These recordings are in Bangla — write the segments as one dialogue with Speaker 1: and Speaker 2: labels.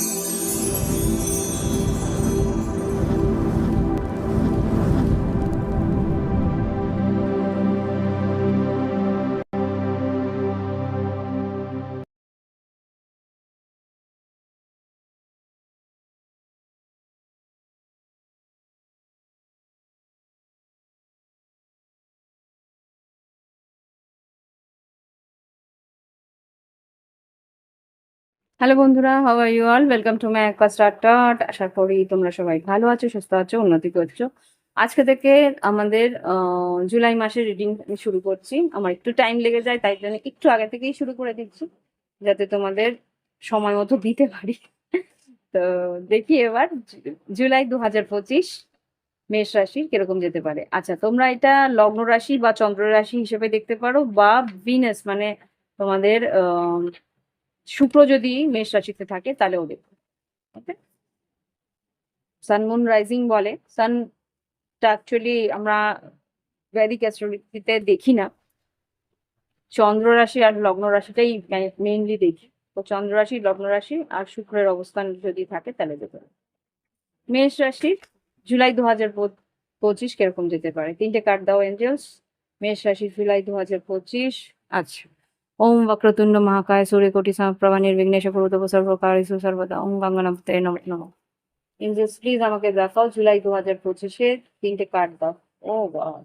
Speaker 1: Thank you. হ্যালো বন্ধুরা how are you all welcome to my একপা starter আশা করি তোমরা সবাই ভালো আছো, সুস্থ আছো, উন্নতি করছ। আজকে থেকে আমাদের জুলাই মাসের রিডিং আমি শুরু করছি। আমার একটু টাইম লেগে যায়, তাই জন্য একটু আগে থেকেই শুরু করে দিচ্ছি, যাতে তোমাদের সময় মতো দিতে পারি। তো দেখি এবার, জুলাই দু হাজার পঁচিশ, মেষ রাশি কীরকম যেতে পারে। আচ্ছা তোমরা এটা লগ্ন রাশি বা চন্দ্র রাশি হিসেবে দেখতে পারো, বা ভিনাস মানে তোমাদের, আহ শুক্র যদি মেষ রাশিতে থাকে, তাহলেও দেখো ওকে সান মুন রাইজিং বলে। সানটা অ্যাকচুয়ালি আমরা ভেদিক অ্যাস্ট্রোলজিতে দেখি না। চন্দ্র রাশি আর লগ্ন রাশিটাই মেইনলি দেখি। তো চন্দ্র রাশি, লগ্ন রাশি আর শুক্রের অবস্থান যদি থাকে, তাহলে দেখো মেষ রাশি, জুলাই দু হাজার পঁচিশ কীরকম যেতে পারে? তিনটে কার্ড দাও এঞ্জেলস মেষ রাশি, জুলাই দু হাজার পঁচিশ আচ্ছা। ওম বক্রতুণ্ড মহাকায় সূর্যকোটি সমপ্রভা নির্বিঘ্নেশ কুরুতব সর্বকারিষু সর্বদা। ওম গঙ্গনামতে নম নম। এঞ্জেলস প্লিজ আমাকে দেখাও জুলাই দু হাজার পঁচিশে তিনটে কার্ড দাও। ও গড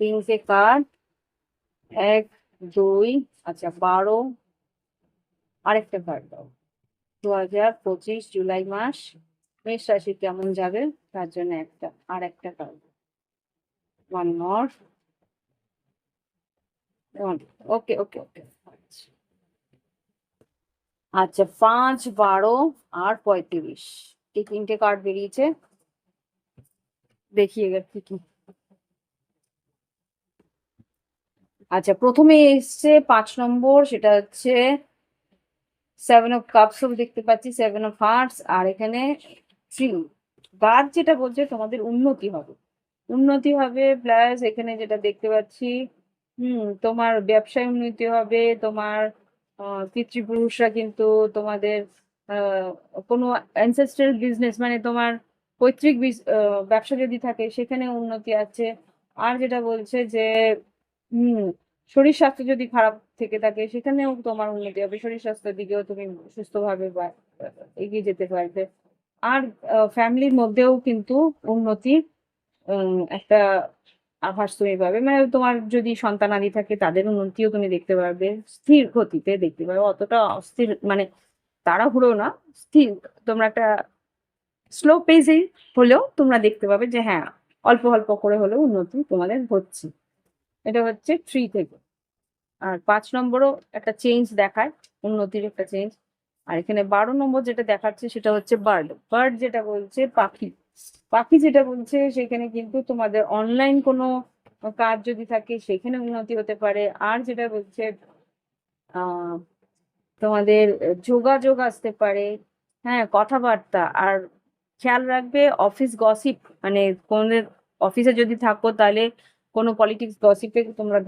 Speaker 1: তিনটে কার্ড এক, দুই আচ্ছা বারো। আরেকটা কার্ড দাও। দু হাজার পঁচিশ জুলাই মাস। মেষ রাশি কেমন যাবে? তার জন্য একটা। আর একটা কার্ড ওয়ান মর ওকে ওকে ওকে আচ্ছা পাঁচ, বারো আর পঁয়ত্রিশ। এই তিনটে কার্ড বেরিয়েছে? দেখি এবার কি কি। আচ্ছা প্রথমে এসছে পাঁচ নম্বর, সেটা হচ্ছে সেভেন অফ কাপস দেখতে পাচ্ছি সেভেন অফ হার্টস আর এখানে থ্রি গাছ যেটা বলছে, তোমাদের উন্নতি হবে। উন্নতি হবে প্লাস এখানে যেটা দেখতে পাচ্ছি হুম তোমার ব্যবসায় উন্নতি হবে তোমার আহ, পিতৃপুরুষরা কিন্তু তোমাদের আহ, কোনো অ্যানসেস্ট্রাল বিজনেস মানে তোমার পৈতৃক ব্যবসা যদি থাকে সেখানে উন্নতি আছে। আর যেটা বলছে যে হুম শরীর স্বাস্থ্য যদি খারাপ থেকে থাকে সেখানেও তোমার উন্নতি হবে। শরীর স্বাস্থ্যের দিকেও তুমি সুস্থভাবে এগিয়ে যেতে পারবে। আর ফ্যামিলির মধ্যেও কিন্তু উন্নতির উম, একটা আভাস তুমি পাবে। মানে তোমার যদি সন্তানাদি থাকে, তাদের উন্নতিও তুমি দেখতে পারবে। স্থির গতিতে দেখতে পাবে অতটা অস্থির মানে তাড়াহুড়ো না। স্থির, তোমরা একটা স্লো পেজেই হলেও তোমরা দেখতে পাবে যে হ্যাঁ অল্প অল্প করে হলেও উন্নতি তোমাদের হচ্ছে। এটা হচ্ছে থ্রি থেকে। আর পাঁচ নম্বরও একটা চেঞ্জ দেখায়, উন্নতির একটা চেঞ্জ আর এখানে বারো নম্বর যেটা দেখাচ্ছে, সেটা হচ্ছে বার্ড বার্ড যেটা বলছে পাখি। পাখি যেটা বলছে, সেখানে কিন্তু তোমাদের অনলাইন কোনো কাজ যদি থাকে, সেখানে উন্নতি হতে পারে। আর যেটা বলছে তোমাদের যোগাযোগ আসতে পারে। হ্যাঁ কথাবার্তা। আর খেয়াল রাখবে অফিস গসিপ মানে কোন অফিসে যদি থাকো, তাহলে কোনো পলিটিক্স গসিপে তোমরা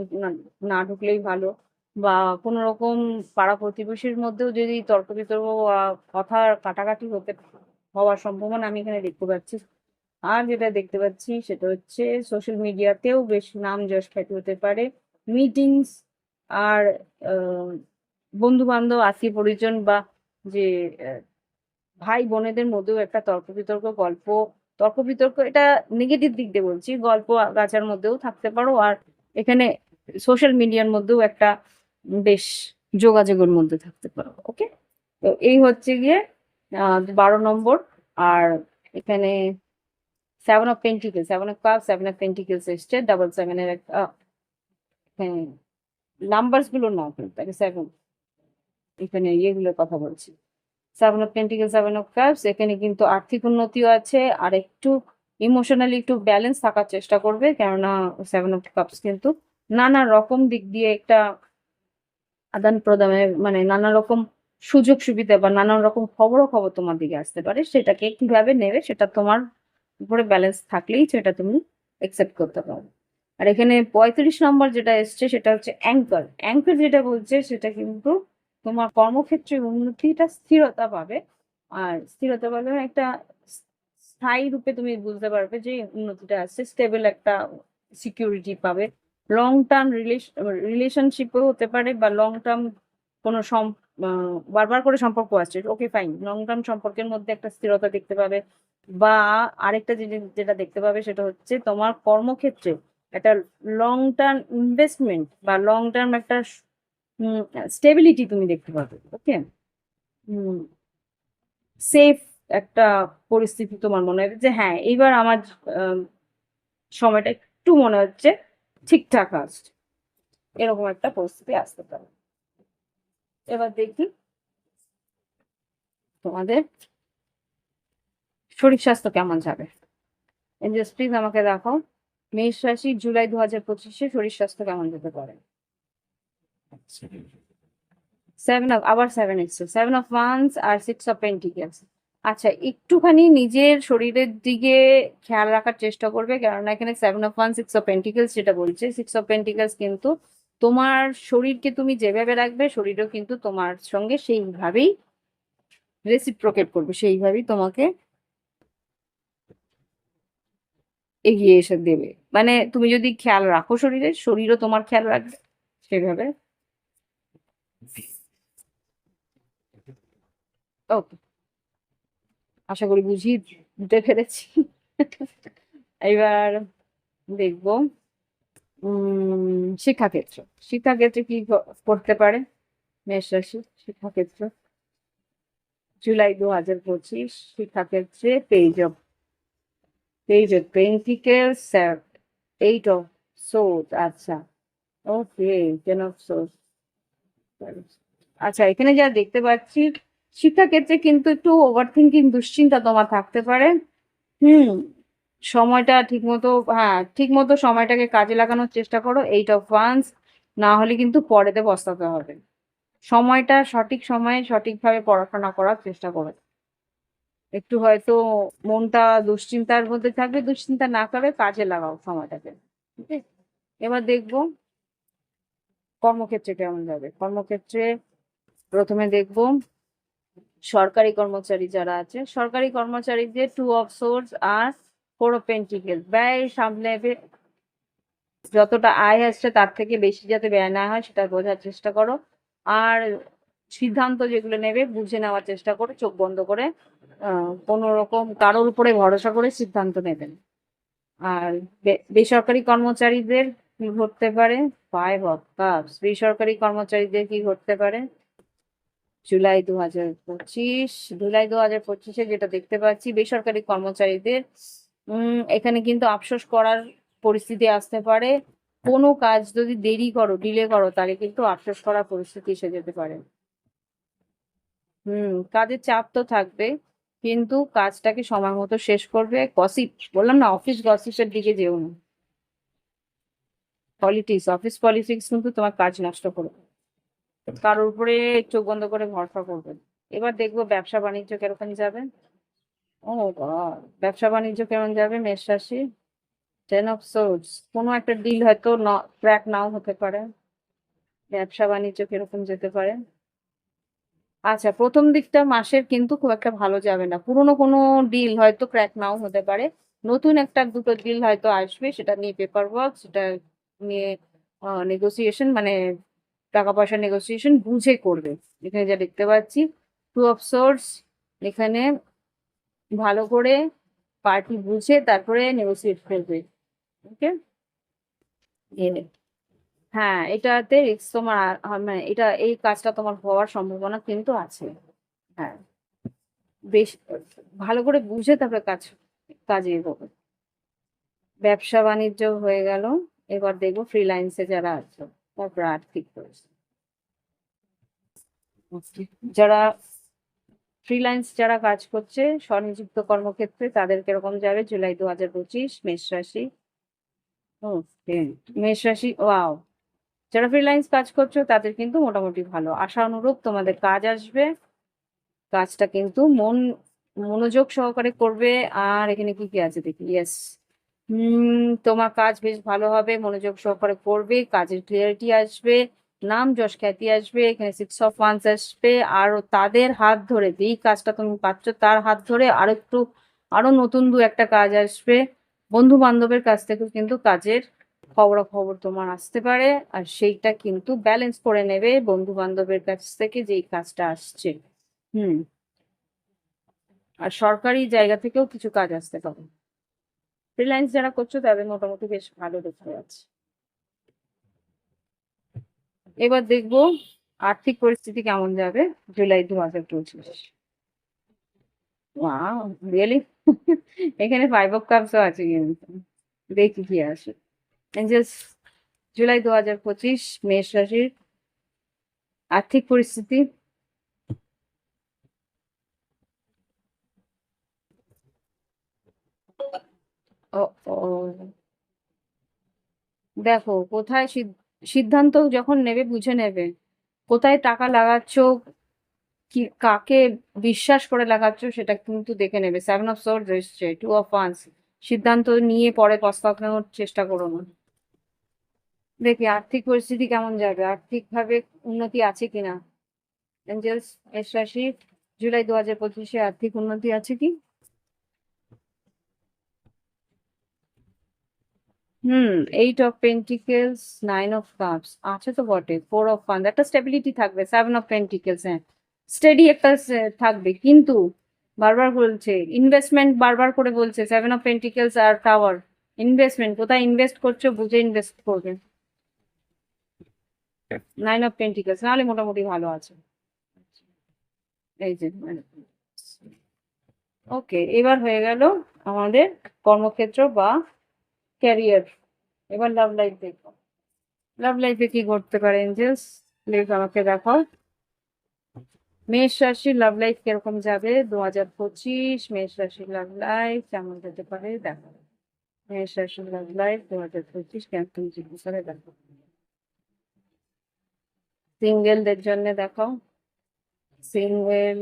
Speaker 1: না- ঢুকলেই ভালো। বা কোনো রকম পাড়া প্রতিবেশীর মধ্যেও যদি তর্ক বিতর্ক কথা কাটাকাটি হতে, হওয়ার সম্ভাবনা আমি এখানে দেখতে পাচ্ছি। আর যেটা দেখতে পাচ্ছি সেটা হচ্ছে সোশ্যাল মিডিয়াতেও বেশ নাম যশ খ্যাতি হতে পারে। মিটিংস আর বন্ধু বান্ধব আত্মীয় পরিজন বা যে ভাই বোনেদের মধ্যেও একটা তর্ক বিতর্ক, গল্প, তর্ক বিতর্ক, এটা নেগেটিভ দিক দিয়ে বলছি, গল্প গাছার মধ্যেও থাকতে পারো। আর এখানে সোশ্যাল মিডিয়ার মধ্যেও একটা বেশ যোগাযোগের মধ্যে থাকতে পারো ওকে তো এই হচ্ছে গিয়ে বারো নম্বর। আর এখানে seven of pentacles seven of cup seven of pentacles এসছে ডাবল সেভেনের একটা নাম্বারসগুলো না কিন্তু সেভেন এখানে ইয়েগুলোর কথা বলছি। Seven of pentacle seven of cups এখানে কিন্তু আর্থিক উন্নতিও আছে, আর একটু ইমোশনালি একটু ব্যালেন্স থাকার চেষ্টা করবে, কেননা সেভেন অফ কাপস কিন্তু নানা রকম দিক দিয়ে একটা আদান প্রদানের মানে নানা রকম সুযোগ সুবিধা বা নানান রকম খবরও খবর তোমার দিকে আসতে পারে, সেটাকে কীভাবে নেবে সেটা তোমার উপরে ব্যালেন্স থাকলেই সেটা তুমি একসেপ্ট করতে পারো। আর এখানে পঁয়ত্রিশ নম্বর যেটা এসছে, সেটা হচ্ছে অ্যাঙ্কার অ্যাঙ্কার যেটা বলছে, সেটা কিন্তু তোমার কর্মক্ষেত্রে উন্নতিটা স্থিরতা পাবে। আর স্থিরতা বলতে মানে একটা স্থায়ী রূপে তুমি বুঝতে পারবে যে উন্নতিটা আসছে স্টেবল একটা সিকিউরিটি পাবে। লং টার্ম রিলেশনশিপও হতে পারে বা লং টার্ম কোনো বারবার করে সম্পর্ক আসছে ওকে ফাইন লং টার্ম সম্পর্কের মধ্যে একটা স্থিরতা দেখতে পাবে বা আরেকটা জিনিস যেটা দেখতে পাবে সেটা হচ্ছে তোমার কর্মক্ষেত্রে একটা লং টার্ম ইনভেস্টমেন্ট বা লং টার্ম একটা স্টেবিলিটি তুমি দেখতে পাবে ওকে সেফ একটা পরিস্থিতি তোমার মনে হবে যে হ্যাঁ এইবার আমার সময়টা একটু মনে হচ্ছে ঠিকঠাক আসছে, এরকম একটা পরিস্থিতি আসতে পারে। এবার দেখি। তোমাদের শরীর স্বাস্থ্য কেমন যাবে? আমাকে দেখাও মেষ রাশি, জুলাই দু হাজার পঁচিশে শরীর স্বাস্থ্য কেমন যেতে পারে? সেভেন অফ আবার সেভেন এসছে। সেভেন অফ ওয়ান্স আর সিক্স অফ পেন্টিকেলস আচ্ছা একটুখানি নিজের শরীরের দিকে খেয়াল রাখার চেষ্টা করবে, কেননা এখানে seven of one six of pentacles যেটা বলছে সিক্স অফ পেন্টিকেলস কিন্তু তোমার শরীরকে তুমি যেভাবে রাখবে, শরীরও কিন্তু তোমার সঙ্গে সেইভাবেই রেসিপ্রোকেট করবে, সেইভাবেই তোমাকে এগিয়ে এসে দেবে। মানে তুমি যদি খেয়াল রাখো শরীরে, শরীরও তোমার খেয়াল রাখবে সেভাবে। ওকে। আশা করি বুঝিয়ে দিতে পেরেছি। এবার দেখব। শিক্ষাক্ষেত্র। শিক্ষাক্ষেত্রে কি করতে পারে? মেষ রাশি, শিক্ষাক্ষেত্র। জুলাই দু হাজার পঁচিশ, শিক্ষাক্ষেত্রে page of page of pentacles eight of swords আচ্ছা। ওকে টেন অফ সোর্স আচ্ছা এখানে যা দেখতে পাচ্ছি, শিক্ষাক্ষেত্রে কিন্তু একটু ওভার থিঙ্কিং দুশ্চিন্তা তোমার থাকতে পারে। হুম সময়টা ঠিকমতো হ্যাঁ ঠিকমতো সময়টাকে কাজে লাগানোর চেষ্টা করো এইট অফ ওয়ান্স না হলে কিন্তু পরেতে পস্তাতে হবে। সময়টা সঠিক সময়ে সঠিকভাবে পড়াশোনা করার চেষ্টা করো। একটু হয়তো মনটা দুশ্চিন্তার মধ্যে থাকবে, দুশ্চিন্তা না করে কাজে লাগাও সময়টাকে, ঠিক? এবার দেখব কর্মক্ষেত্রে কেমন যাবে। কর্মক্ষেত্রে প্রথমে দেখব সরকারি কর্মচারী যারা আছে, সরকারি কর্মচারীদের টু অফ সোর্স আর ফোর পেন্টিকেল ব্যয় সামনে যতটা আয় আসছে তার থেকে বেশি যাতে ব্যয় না হয় সেটা বোঝার চেষ্টা করো। আর সিদ্ধান্ত যেগুলো নেবে বুঝে নেওয়ার চেষ্টা করো, চোখ বন্ধ করে কোনো রকম কারোর উপরে ভরসা করে সিদ্ধান্ত নেবেন। আর বেসরকারি কর্মচারীদের কি ঘটতে পারে? ফাইভ অফ কাপস বেসরকারি কর্মচারীদের কি ঘটতে পারে? জুলাই দু হাজার পঁচিশ, জুলাই দু হাজার পঁচিশে যেটা দেখতে পাচ্ছি, বেসরকারি কর্মচারীদের এখানে কিন্তু আফসোস করার পরিস্থিতি আসতে পারে। কোনো কাজ যদি দেরি করো ডিলে করো, তাহলে কিন্তু আফসোস করার পরিস্থিতি এসে যেতে পারে। হুম, কাজের চাপ তো থাকবে, কিন্তু কাজটাকে সময় মতো শেষ করবে। গসিপ বললাম না অফিস গসিপের দিকে যেও না। পলিটিক্স অফিস পলিটিক্স কিন্তু তোমার কাজ নষ্ট করবে। কারোর উপরে চোখ বন্ধ করে ভরসা করবে এবার দেখব ব্যবসা বাণিজ্য কীরকম যাবে। ও ব্যবসা বাণিজ্য কেমন যাবে মেষ রাশি? টেন অফ সোর্স কোনো একটা ডিল হয়তো ক্র্যাক নাও হতে পারে। ব্যবসা বাণিজ্য কীরকম যেতে পারে? আচ্ছা প্রথম দিকটা মাসের কিন্তু খুব একটা ভালো যাবে না। পুরোনো কোনো ডিল হয়তো ক্র্যাক নাও হতে পারে। নতুন একটা দুটো ডিল হয়তো আসবে, সেটা নিয়ে পেপার ওয়ার্ক সেটা নিয়ে নেগোসিয়েশন মানে টাকা পয়সা নেগোসিয়েশন বুঝে করবে। এখানে যা দেখতে পাচ্ছি টু অফ সোর্স এখানে ভালো করে পার্টি বুঝে তারপরে নেগোসিয়েট করবে। ওকে হ্যাঁ এটাতে রিস্ক তোমার মানে এটা এই কাজটা তোমার হওয়ার সম্ভাবনা কিন্তু আছে। হ্যাঁ। বেশ ভালো করে বুঝে তারপরে কাজ কাজে এগোবে। ব্যবসা বাণিজ্য হয়ে গেল এবার দেখব ফ্রিল্যান্সে যারা আছে তারপরে আর্থিক পরিস্থিতি। যারা ফ্রিল্যান্স যারা কাজ করছে, স্বনিযুক্ত কর্মক্ষেত্রে তাদের কীরকম যাবে জুলাই দু হাজার পঁচিশ, মেষ রাশি। মেষ রাশি ওয়াও যারা ফ্রিল্যান্স কাজ করছ, তাদের কিন্তু মোটামুটি ভালো। আশা অনুরূপ তোমাদের কাজ আসবে। কাজটা কিন্তু মন, মনোযোগ সহকারে করবে। আর এখানে কি কি আছে দেখি? ইয়েস তোমার কাজ বেশ ভালো হবে, মনোযোগ সহকারে করবে, কাজের ক্লিয়ারিটি আসবে। নাম যশ খ্যাতি আসবে, এখানে সিক্স অফ ওয়ান্স আসবে, আর তাদের হাত ধরে যেই কাজটা তুমি পাচ্ছ তার হাত ধরে আরও একটু, আরও নতুন দু একটা কাজ আসবে। বন্ধু বান্ধবের কাছ থেকেও কিন্তু কাজের খবরাখবর তোমার আসতে পারে, আর সেইটা কিন্তু ব্যালেন্স করে নেবে বন্ধু বান্ধবের কাছ থেকে যেই কাজটা আসছে। হুম। আর সরকারি জায়গা থেকেও কিছু কাজ আসতে পারে। ফ্রিল্যান্স যারা করছ তাদের মোটামুটি বেশ ভালো দেখতে যাচ্ছে এবার দেখব আর্থিক পরিস্থিতি কেমন যাবে জুলাই দু হাজার পঁচিশ। রিয়েলি এখানে ফাইভ অফ কাপসও আছে কিন্তু। দেখি কি আসে। এঞ্জেলস জুলাই দু হাজার পঁচিশ, মেষ রাশির আর্থিক পরিস্থিতি। দেখো, কোথায় সিদ্ধান্ত যখন নেবে, বুঝে নেবে। কোথায় টাকা লাগাচ্ছ, কি, কাকে বিশ্বাস করে লাগাচ্ছ, সেটা কিন্তু দেখে নেবে। সেভেন অফ সোর্স এসছে টু অফ ওয়ান্স সিদ্ধান্ত নিয়ে পরে পস্তানোর চেষ্টা করো না। দেখি আর্থিক পরিস্থিতি কেমন যাবে, আর্থিকভাবে উন্নতি আছে কিনা? এঞ্জেলস এস রাশি জুলাই দু হাজার পঁচিশে আর্থিক উন্নতি আছে কি? হুম eight of pentacles nine of cups আছে তো বটে ফোর অফ ফান্ড একটা স্টেবিলিটি থাকবে সেভেন অফ পেন্টিকেলস হ্যাঁ। স্টেডি একটা থাকবে, কিন্তু বারবার বলছে ইনভেস্টমেন্ট বারবার করে বলছে সেভেন অফ পেন্টিকেলস আর টাওয়ার ইনভেস্টমেন্ট কোথায় ইনভেস্ট করছ, বুঝে ইনভেস্ট করবে। নাইন অফ পেন্টিকেলস নাহলে মোটামুটি ভালো আছে। এই যে ওকে এবার হয়ে গেল আমাদের কর্মক্ষেত্র বা ক্যারিয়ার এবার লাভ লাইফ দেখো। লাভ লাইফে কি করতে পারে এঞ্জেলস প্লিজ আমাকে দেখাও। মেষ রাশির লাভ লাইফ কীরকম যাবে? দু হাজার পঁচিশ, মেষ রাশির লাভ লাইফ কেমন যেতে পারে? দেখো। মেষ রাশির লাভ লাইফ দু হাজার পঁচিশ কেমন জিজ্ঞেস করে দেখো। সিঙ্গেলদের জন্য দেখাও। সিঙ্গেল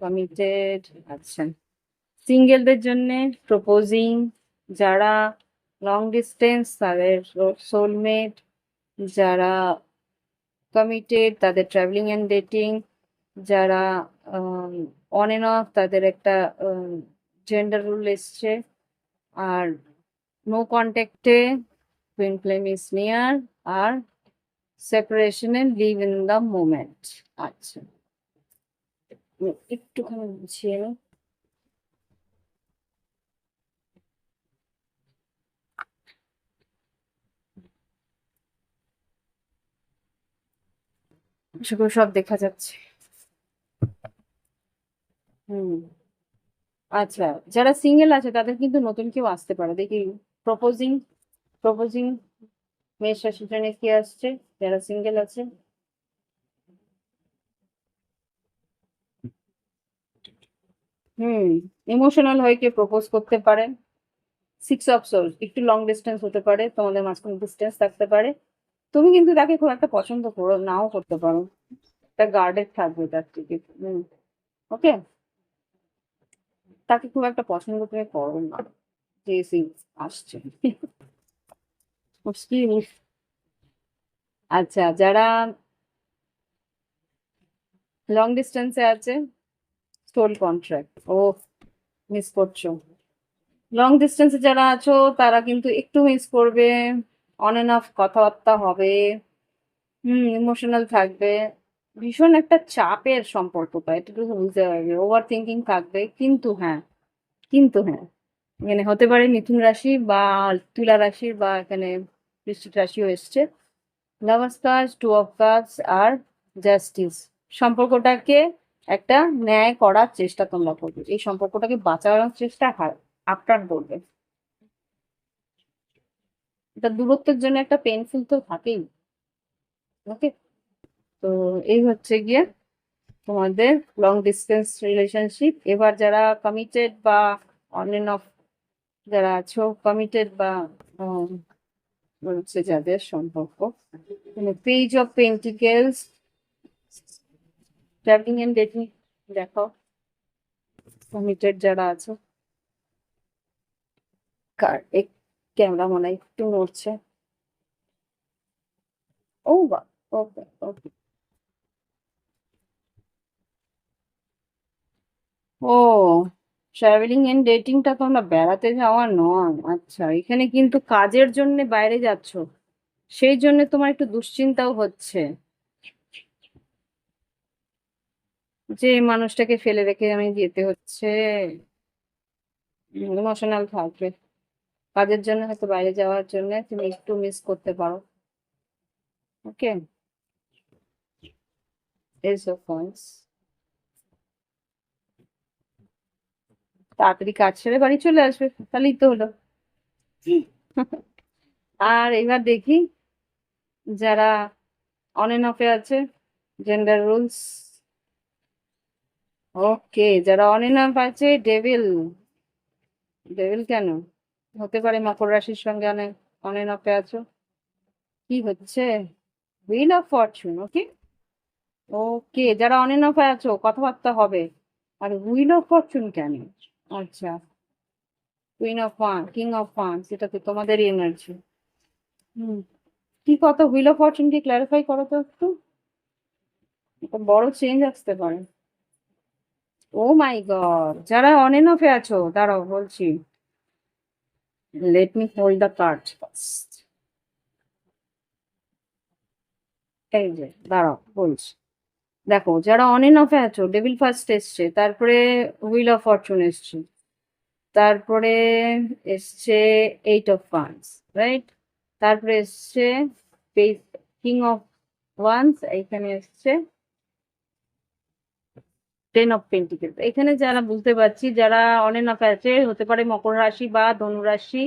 Speaker 1: কমিটেড আচ্ছা। সিঙ্গেলদের জন্য প্রপোজিং যারা লং ডিস্টেন্স তাদের সোলমেট যারা কমিটেড তাদের ট্রাভেলিং অ্যান্ড ডেটিং যারা অন এন্ড অফ তাদের একটা জেন্ডার রুল এসছে। আর নো কন্ট্যাক্টে টুইন ফ্লেম ইজ নিয়ার আর সেপারেশনে লিভ ইন দ্য মোমেন্ট আচ্ছা একটুখানি বুঝিয়ে সেগুলো সব দেখা যাচ্ছে। হুম। আচ্ছা যারা সিঙ্গেল আছে তাদের কিন্তু নতুন কেউ আসতে পারে। দেখি প্রপোজিং প্রপোজিং মেষ রাশির জন্য কি আসছে? যারা সিঙ্গেল আছে। হুম ইমোশনাল হয়ে কে প্রপোজ করতে পারে। সিক্স অফ সোল একটু লং ডিস্টেন্স হতে পারে, তোমাদের মাঝখানে ডিস্টেন্স থাকতে পারে। তুমি কিন্তু তাকে খুব একটা পছন্দ করো, নাও করতে পারো। একটা গার্ডেড থাকবে তার থেকে ওকে তাকে খুব একটা পছন্দ তুমি করো না, যে সিন আসছে। আচ্ছা যারা লং ডিস্টেন্সে আছে স্টোল কন্ট্রাক্ট ও মিস করছ। লং ডিস্টেন্সে যারা আছো, তারা কিন্তু একটু মিস করবে। অন এন্ড অফ কথাবার্তা হবে, হুম ইমোশনাল থাকবে, ভীষণ একটা চাপের সম্পর্কটা এটা তো বুঝতে পারবে ওভার থিঙ্কিং থাকবে, কিন্তু হ্যাঁ কিন্তু হ্যাঁ এখানে হতে পারে মিথুন রাশি বা তুলা রাশির বা এখানে বৃশ্চিক রাশিও এসছে। Lovers card two of cards R justice সম্পর্কটাকে একটা ন্যায় করার চেষ্টা তোমরা করবে, এই সম্পর্কটাকে বাঁচানোর চেষ্টা আপ্রাণ করবে। এটা দূরত্বের জন্য একটা পেনফুল তো থাকেই। ওকে তো এই হচ্ছে গিয়ে তোমাদের লং ডিস্টেন্স রিলেশনশিপ এবার যারা কমিটেড বা অন এন্ড অফ যারা আছো কমিটেড বা হচ্ছে যাদের সম্পর্ক। Page of pentacles travelling and dating দেখো। কমিটেড যারা আছো। কার ক্যামেরা মনে হয় একটু নড়ছে। ও বা, ওকে ওকে। ও ট্রাভেলিং এন্ড ডেটিংটা তোমরা বেড়াতে যাওয়া নয়। আচ্ছা এখানে কিন্তু কাজের জন্য বাইরে যাচ্ছ। সেই জন্য তোমার একটু দুশ্চিন্তাও হচ্ছে। যে মানুষটাকে ফেলে রেখে আমি যেতে হচ্ছে। ইমোশনাল থাকবে। কাজের জন্য হয়তো বাইরে যাওয়ার জন্য তুমি একটু মিস করতে পারো। ওকে এস পয়েন্টস তাড়াতাড়ি কাজ ছেড়ে বাড়ি চলে আসবে, তাহলেই তো হলো। আর এবার দেখি যারা অন এন্ড অফে আছে জেন্ডার রুলস ওকে যারা অন এন্ড অফ আছে ডেভিল ডেভিল কেন? হতে পারে মকর রাশির সঙ্গে অনেক অন এন্ড অফে আছো। কি হচ্ছে? Wheel of fortune okay okay যারা অন এন্ড অফে আছো, কথাবার্তা হবে। আর হুইল অফ ফরচুন কেন? আচ্ছা। Queen of one king of one সেটা তো তোমাদেরই এনার্জি হুম, কি কত হুইল অফ ফরচুন কি ক্ল্যারিফাই করো তো একটু। বড় চেঞ্জ আসতে পারে। ও মাই গড যারা অন এন্ড অফে আছো, দাঁড়াও বলছি। Let me hold the card first এই যে, দাঁড়াও, বলছি। দেখো, যারা অন এন্ড অফে আছো ডেভিল ফার্স্ট এসছে, তারপরে হুইল অফ ফরচুন এসছে, তারপরে এসছে এইট অফ ওয়ান্স রাইট তারপরে এসছে কিং অফ ওয়ান্স এখানে এসছে টেন অফ পেন্টিকেল এখানে যারা বুঝতে পারছি, যারা অন অফ আছে, হতে পারে মকর রাশি বা ধনু রাশি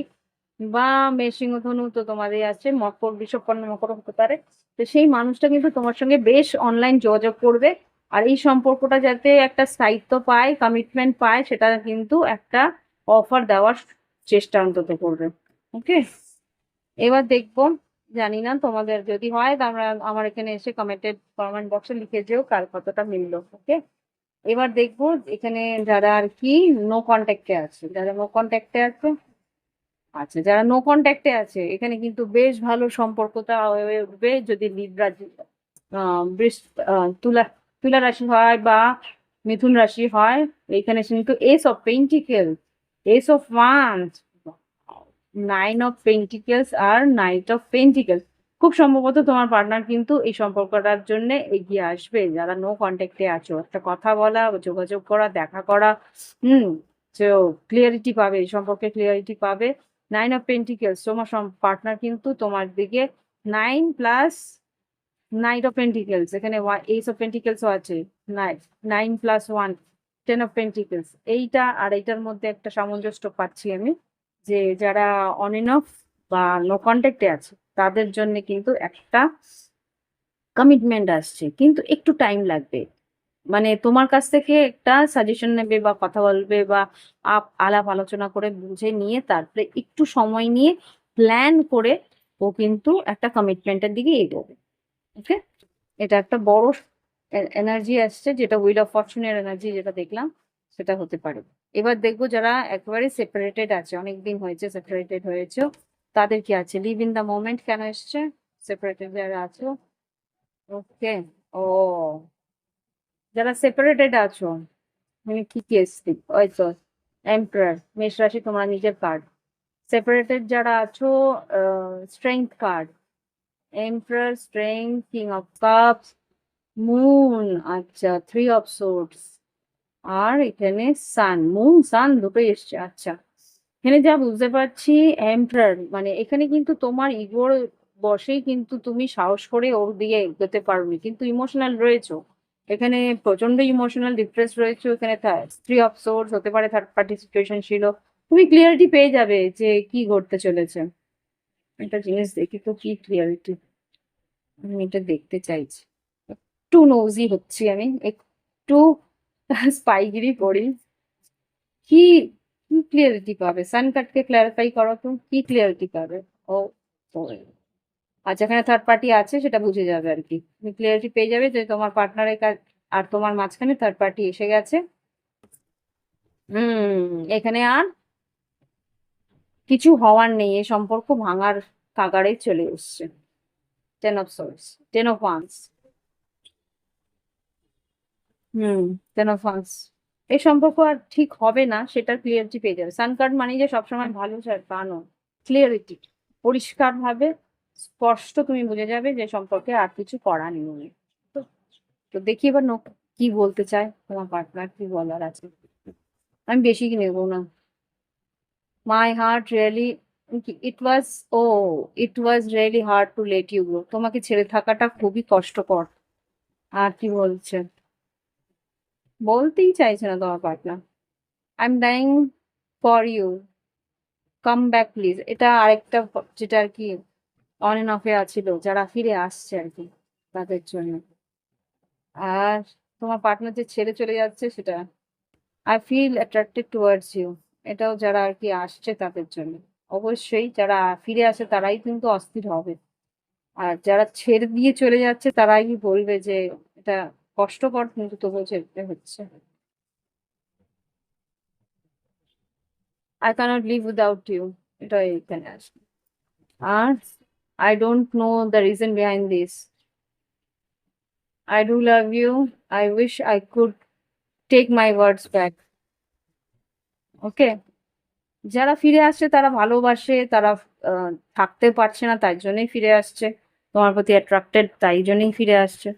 Speaker 1: বা মেষিংহ ধনু তো তোমাদের আছে, মকর বিষপন্ন মকর হতে পারে। তো সেই মানুষটা কিন্তু তোমার সঙ্গে বেশ অনলাইন যোগাযোগ করবে। আর এই সম্পর্কটা যাতে একটা স্থায়িত্ব পায় কমিটমেন্ট পায়, সেটা কিন্তু একটা অফার দেওয়ার চেষ্টা অন্তত করবে। ওকে এবার দেখব, জানি না তোমাদের যদি হয় তোমরা আমার এখানে এসে কমেন্টেড কমেন্ট বক্সে লিখে যেও কার কতটা মিললো। ওকে এবার দেখব এখানে যারা আর কি নো কন্ট্যাক্টে আছে, যারা নো কন্ট্যাক্টে আছে আচ্ছা যারা নো কন্ট্যাক্টে আছে, এখানে কিন্তু বেশ ভালো সম্পর্কটা হয়ে উঠবে যদি লিব্রা তুলা তুলা রাশি হয় বা মিথুন রাশি হয়, এখানে কিন্তু ace of pentacle ace of wands nine of pentacles R knight of pentacles খুব সম্ভবত তোমার পার্টনার কিন্তু এই সম্পর্কটার জন্য এগিয়ে আসবে। যারা নো কন্ট্যাক্টে আছো, একটা কথা বলা, যোগাযোগ করা, দেখা করা, হুম তো ক্লিয়ারিটি পাবে, এই সম্পর্কে ক্লিয়ারিটি পাবে। নাইন অফ পেন্টিকেলস তোমার পার্টনার কিন্তু তোমার দিকে nine plus knight of pentacles এখানে এইস অফ পেন্টিকেলসও আছে nine plus one ten of pentacles এইটা আর এইটার মধ্যে একটা সামঞ্জস্য পাচ্ছি আমি যে যারা অন এন অফ বা নো কন্ট্যাক্টে আছে তাদের জন্য কিন্তু একটা কমিটমেন্ট আসছে। কিন্তু একটু টাইম লাগবে। মানে তোমার কাছ থেকে একটা সাজেশন নেবে বা কথা বলবে বা আলাপ আলোচনা করে বুঝে নিয়ে তারপরে একটু সময় নিয়ে প্ল্যান করে ও কিন্তু একটা কমিটমেন্টের দিকে এগোবে। ওকে এটা একটা বড় এনার্জি আসছে যেটা উইল অফ ফরচুনের এনার্জি যেটা দেখলাম, সেটা হতে পারে। এবার দেখব যারা একেবারে সেপারেটেড আছে, অনেকদিন হয়েছে সেপারেটেড হয়েছে তাদের কি আছে? লিভ ইন দ্য মোমেন্ট কেন এসছে? সেপারেটেড যারা আছো? ওকে ও। যারা সেপারেটেড আছো মানে কি কি এসছি? ওই তো এম্পায়ার মেষ রাশি তোমার নিজের কার্ড সেপারেটেড যারা আছো strength card emperor strength king of cups moon আচ্ছা থ্রি অফ সোর্টস আর এখানে সান মুন সান দুটোই এসছে আচ্ছা। এখানে যা বুঝতে পারছি এম্পায়ার মানে এখানে কিন্তু তোমার ইগোর বসেই কিন্তু তুমি সাহস করে ওর দিয়ে এগোতে পারবে। কিন্তু ইমোশনাল রয়েছো। এখানে প্রচণ্ড ইমোশনাল ডিপ্রেস রয়েছে। এখানে থ্রি অফ সোর্স হতে পারে থার্ড পার্টি সিচুয়েশন ছিল। তুমি ক্লিয়ারিটি পেয়ে যাবে যে কি ঘটতে চলেছে। একটা জিনিস দেখি তো, কি ক্লিয়ারিটি আমি এটা দেখতে চাইছি। একটু নৌজি হচ্ছি আমি, একটু স্পাইগিরি করি। কি কি ক্লিয়ারিটি পাবে? সান কার্ডকে ক্লারিফাই করো তো, কি ক্লিয়ারিটি পাবে? ও আচ্ছা এখানে থার্ড পার্টি আছে, সেটা বুঝে যাবে আর কি। তুমি ক্লিয়ারিটি পেয়ে যাবে যে তোমার পার্টনারের কাজ আর তোমার মাঝখানে থার্ড পার্টি এসে গেছে। হুম, এখানে আর কিছু হওয়ার নেই। এই সম্পর্ক ভাঙার কাগারে চলে এসছে। Ten of swords ten of wands hmm ten of wands এই সম্পর্ক আর ঠিক হবে না, সেটার ক্লিয়ারিটি পেয়ে যাবে। সান কার্ড মানে যে সবসময় ভালো চায় তা নয়। ক্লিয়ারিটি পরিষ্কার ভাবে স্পষ্ট তুমি বুঝে যাবে যে সম্পর্কে আর কিছু করার নেই তো তো দেখি এবার নোক কি বলতে চায় তোমার পার্টনার কি বলার আছে। আমি বেশি নেব না। My heart really it was oh it was really hard to let you go তোমাকে ছেড়ে থাকাটা খুবই কষ্টকর। আর কি বলছে? বলতেই চাইছে না তোমার partner I am dying for you come back please এটা আরেকটা যেটা আর কি অন এন্ড অফে আছিল, যারা ফিরে আসছে আর কি তাদের জন্য। আর তোমার পার্টনার যে ছেড়ে চলে যাচ্ছে সেটা I feel attracted towards you এটাও যারা আর কি আসছে তাদের জন্য। অবশ্যই যারা ফিরে আসে তারাই কিন্তু অস্থির হবে। আর যারা ছেড়ে দিয়ে চলে যাচ্ছে তারাই বলবে যে এটা কষ্টকর কিন্তু তবুও যেতে হচ্ছে। I can't live without you এটা এখানে আসবে আর I don't know the reason behind this I do love you. I wish I could take my words back. Okay যারা ফিরে আসছে, তারা ভালোবাসে, তারা থাকতে পারছে না, তাই জন্যই ফিরে আসছে। তোমার প্রতি অ্যাট্রাক্টেড তাই জন্যই ফিরে আসছে।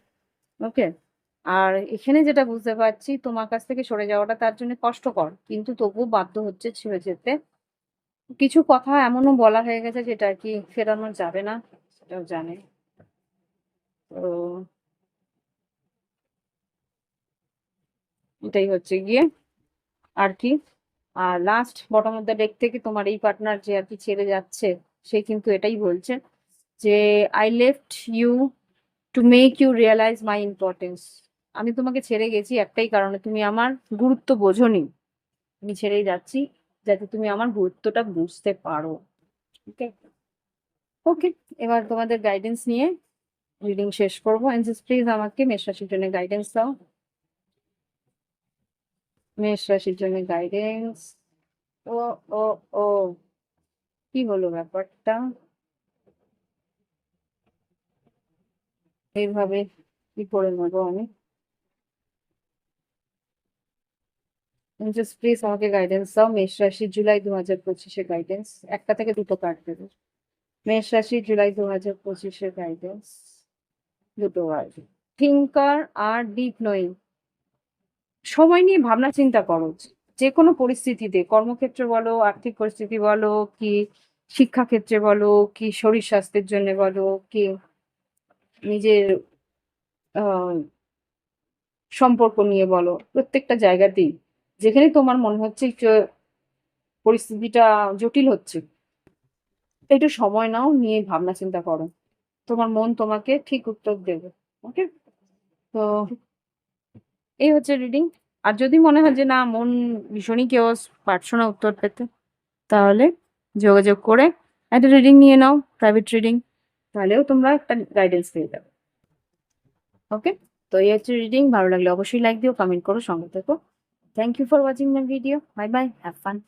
Speaker 1: ওকে আর এখানে যেটা বুঝতে পারছি, তোমার কাছ থেকে সরে যাওয়াটা তার জন্য কষ্টকর। কিন্তু তবুও বাধ্য হচ্ছে ছেড়ে যেতে। কিছু কথা এমনও বলা হয়ে গেছে যেটা আর কি ফেরানো যাবে না, সেটাও জানে। তো এটাই হচ্ছে গিয়ে আর কি। আর last bottom of the deck থেকে তোমার এই পার্টনার যে আর কি ছেড়ে যাচ্ছে, সে কিন্তু এটাই বলছে যে I left you to make you realise my importance আমি তোমাকে ছেড়ে গেছি একটাই কারণে, তুমি আমার গুরুত্ব বোঝোনি। আমি ছেড়েই যাচ্ছি যাতে তুমি আমার গুরুত্বটা বুঝতে পারো। ওকে ওকে এবার তোমাদের গাইডেন্স নিয়ে রিডিং শেষ করব। প্লিজ আমাকে মেষ রাশির জন্য গাইডেন্স দাও। মেষ রাশির জন্য গাইডেন্স ও ও ও, কি হলো ব্যাপারটা? এইভাবে কি করে নেব আমি? জাস্ট প্লিজ আমাকে গাইডেন্স দাও। মেষ রাশি জুলাই দু হাজার পঁচিশে গাইডেন্স একটা থেকে দুটো কার্ড দেবে। মেষ রাশি জুলাই দু হাজার পঁচিশে গাইডেন্স দুটো কার্ড থিঙ্কার আর ডিপ নোয়িং সময় নিয়ে ভাবনা চিন্তা করো। যে কোনো পরিস্থিতিতে, কর্মক্ষেত্রে বলো, আর্থিক পরিস্থিতি বলো, কি শিক্ষাক্ষেত্রে বলো, কি শরীর স্বাস্থ্যের জন্য বলো, কি নিজের সম্পর্ক নিয়ে বলো। প্রত্যেকটা জায়গাতেই যেখানে তোমার মনে হচ্ছে পরিস্থিতিটা জটিল হচ্ছে, একটু সময় নাও নিয়ে ভাবনা চিন্তা করো। তোমার মন তোমাকে ঠিক উত্তর দেবে ওকে তো এই হচ্ছে রিডিং আর যদি মনে হয় যে না, মন ভীষণই কেউ পারছ না উত্তর পেতে, তাহলে যোগাযোগ করে একটা রিডিং নিয়ে নাও প্রাইভেট রিডিং তাহলেও তোমরা একটা গাইডেন্স পেয়ে যাবে ওকে তো এই হচ্ছে রিডিং ভালো লাগলে অবশ্যই লাইক দিও কমেন্ট করো, সঙ্গে থেকো। Thank you for watching the video. Bye bye. Have fun.